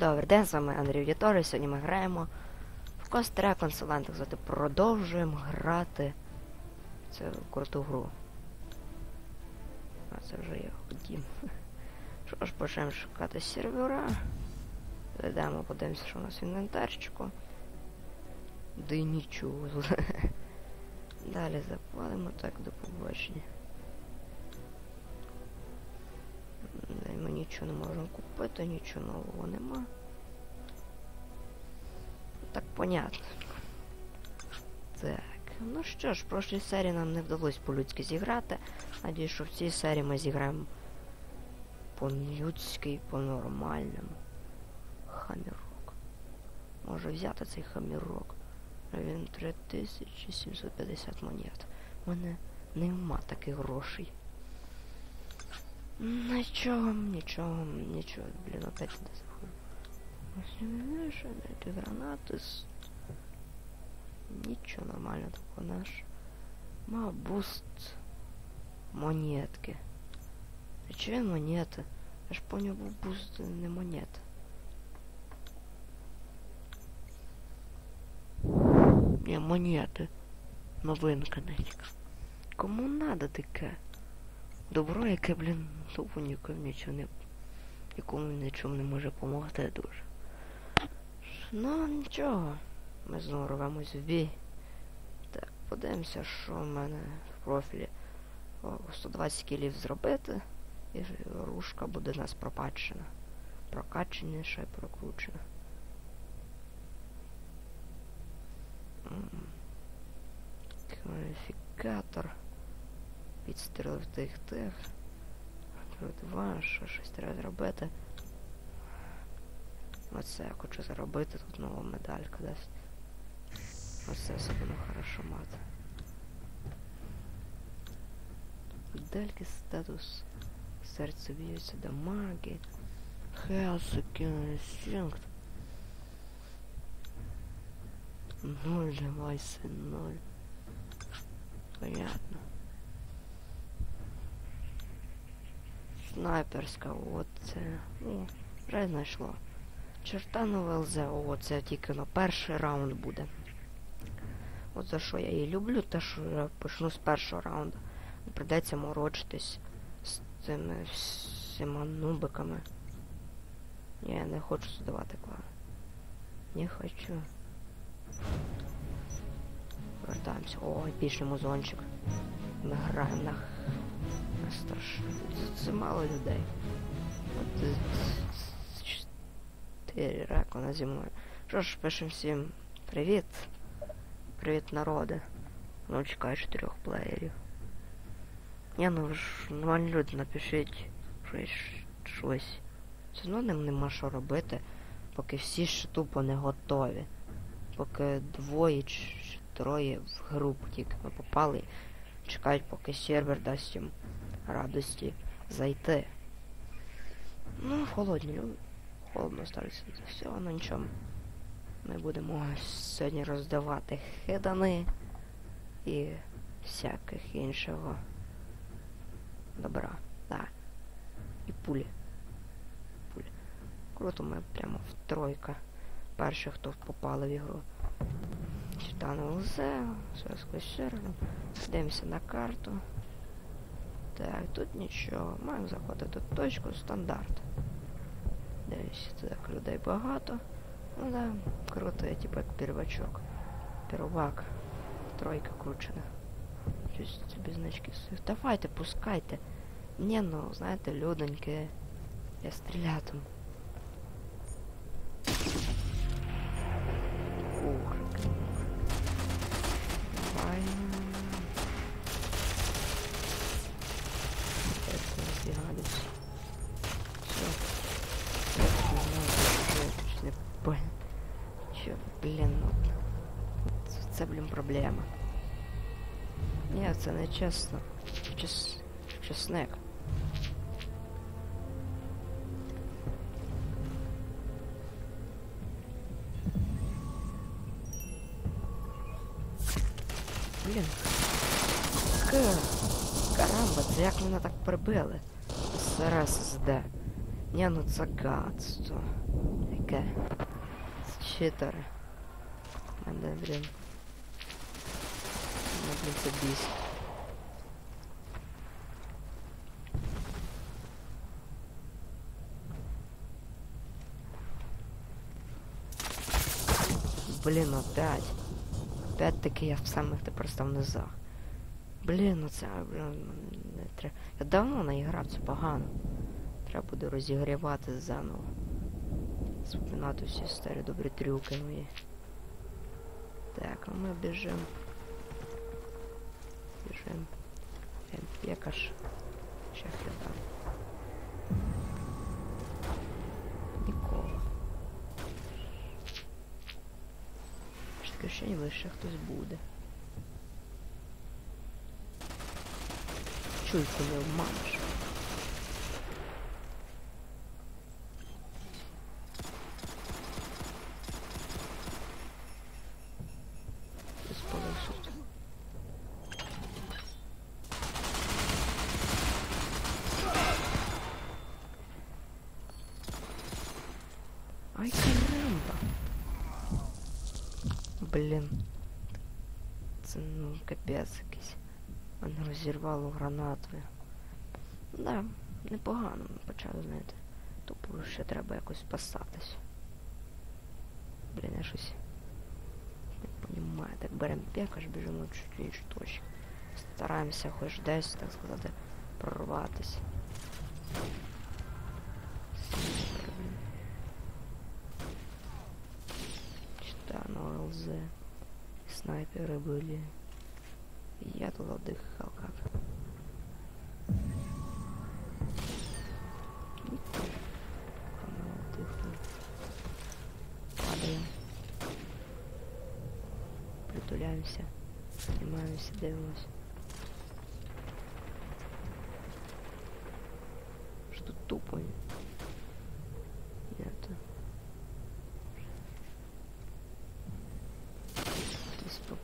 Добрий день, з вами Андрій В'яторий. Сьогодні ми граємо в Coast Recon Silent Exotic. Продовжуємо грати цю круту гру. А це вже я хотів. Що ж, почнемо шукати сервера. Зайдемо, подивимося, що у нас в інвентарчику. Да й нічого. Далі запалимо так до побачення. Ми нічого не можемо купити, нічого нового нема. Так понятно. Так, ну що ж, в прошлій серії нам не вдалося по-людськи зіграти. Надіюсь, що в цій серії ми зіграємо по-людськи по-нормальному. Хамірок. Може взяти цей хамірок. Він 3750 монет. У мене нема таких грошей. Нічого, нічого, нічого, блін, опять не заходжу. Знаєш, эти гранати. Нормально такого наш. Ма буст монетки. А він монети? Я ж поняв, був буст не монета. Не, монети. Новинка нетика. Кому надо таке? Добро, яке, блін, тупо нікому нічого не... Нікому нічому не може допомогти дуже. Ну, нічого. Ми знову рвемось в бій. Так, подивимося, що в мене в профілі. О, 120 кілів зробити. І рушка буде у нас пропачена. Прокаченіша і прокручена. М. Кваліфікатор. Підстрілив тих тих. Два, що щось треба зробити. Оце я хочу заробити, тут нова медалька дасть. Оце все буде хорошо мати. Медальки статус. Серце б'ється дамаги. Хелс, інстинкт. Ноль девайси, ноль. Понятно. Снайперська, от це. О, вже знайшло. Чертанове ЛЗ, о, це тільки на перший раунд буде. От за що я її люблю, те, що я почну з першого раунду. Придеться морочитись з цими всіма нубиками. Я не хочу задавати клан. Не хочу. Вертаємося. О, епічний музончик. Ми граємо на... на страшно. Це, мало людей. От, е, чотири рекона зі мною. Що ж, пишемо всім привіт. Привіт, народи. Ну, чекаю чотирьох плеєрів. Ні, ну ви ж нормальні люди, напишіть щось. щось. Все одно ним нема що робити, поки всі ще тупо не готові. Поки двоє чи троє в групу тільки ми попали, чекають, поки сервер дасть їм радості зайти. Ну, холодні люди. Холодно ставиться всього, ну нічого. Ми будемо сьогодні роздавати хидани і всяких іншого добра. Да. І пулі. Пулі. Круто, ми прямо в тройка. Перші, хто попали в ігру. Читану ЛЗ, сквозь сервер. Дивимося на карту. Так, тут нічого. Маємо заходити в точку стандарт. Дивись, так, людей багато. Ну да, круто, я типа первачок. Первак. Тройка кручена. Щось собі значки сив. Давайте, пускайте. Ні, ну, знаєте, людоньки. Я стрілятиму. Це, це, блін, проблема. Ні, це не чесно. Чес... Чесник. Блін. К... Карамба, це як мене так прибили? СРС СД. Ні, ну це гадство. таке? Це читери. Мене, блін. Блін, це. Блін, опять. Опять таки я в самих тепер став низах. Блін, ну це, блін, не треба. Я давно наіграв, це погано. Треба буде розігрівати заново. Вспоминати всі старі добрі трюки мої. Так, а ми біжимо. Біжимо. Пекаш. я хліба. Нікого. Таке ще ніби ще хтось буде. Чуйку не обманеш. Хтось полишить. Блін. Це ну капець якийсь. Мене розірвало гранатою. Да, непогано почали, знаєте. Тупо ще треба якось спасатись. Блін, я щось не понімаю. Так беремо пекаш, біжимо чуть іншу точку. Стараємося хоч десь, так сказати, прорватися. прошлое. Снайперы были. Я тут отдыхал как. Падаем. Притуляемся. Снимаемся, даемся. Что тупой.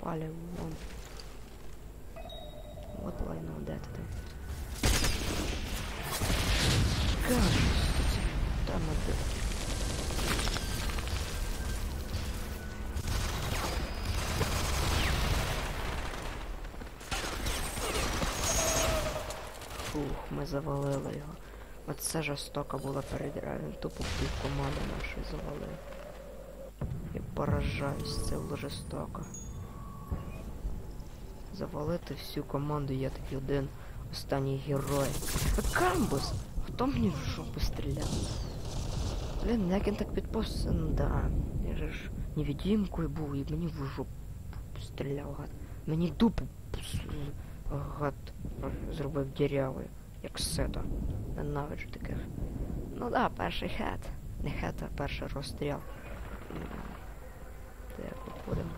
Попали вон. Вот лайно, де ти там? Кажуть, там один. Фух, ми завалили його. Оце жорстока була передіра. Він тупо пів команди нашої завалив. Я поражаюсь, це було жорстоко. Завалити всю команду, я такий один останній герой. Камбус! Хто мені в жопу стріляв? Блін, як він так підпос... Ну да. Я же ж невидимкою був і мені в жопу стріляв, гад. Мені дупу гад зробив дірявою, як сета. Ненавиджу таких. Ну да, перший хет. Не хет, а перший розстріл. Так, виходимо.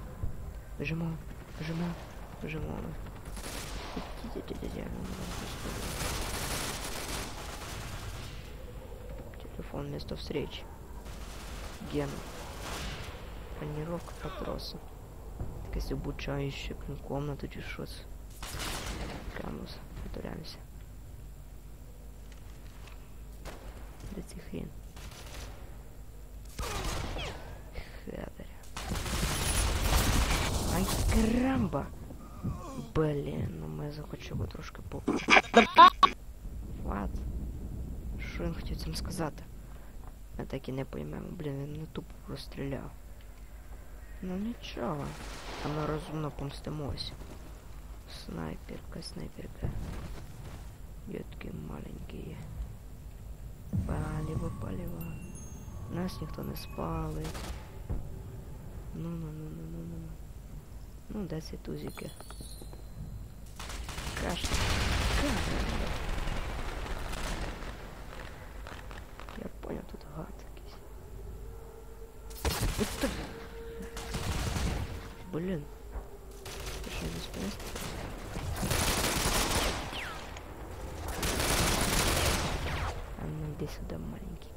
Біжимо, біжимо, біжимо. Ті-ті-ті-ті-ті. Телефон место встречи. Гена. Планировка матроса. Якась обучающая блин, комната чи що це. Камус, повторяємося. Де ці хрін? Хедаря. Ай, карамба! Блін, ну ми захочу трошки по... What? Що він хотів цим сказати? Ми так і не поймемо. Блін, він не тупо розстріляв. Ну нічого. А ми розумно помстимось. Снайперка, снайперка. Детки маленькие. Палево, палево. Нас ніхто не спалить. Ну, ну, ну, ну, ну, ну. Ну, де ці тузики? Каш. Карamba. Я понял, тут гад. Ти що не спинився? А ну йди сюди, маленький.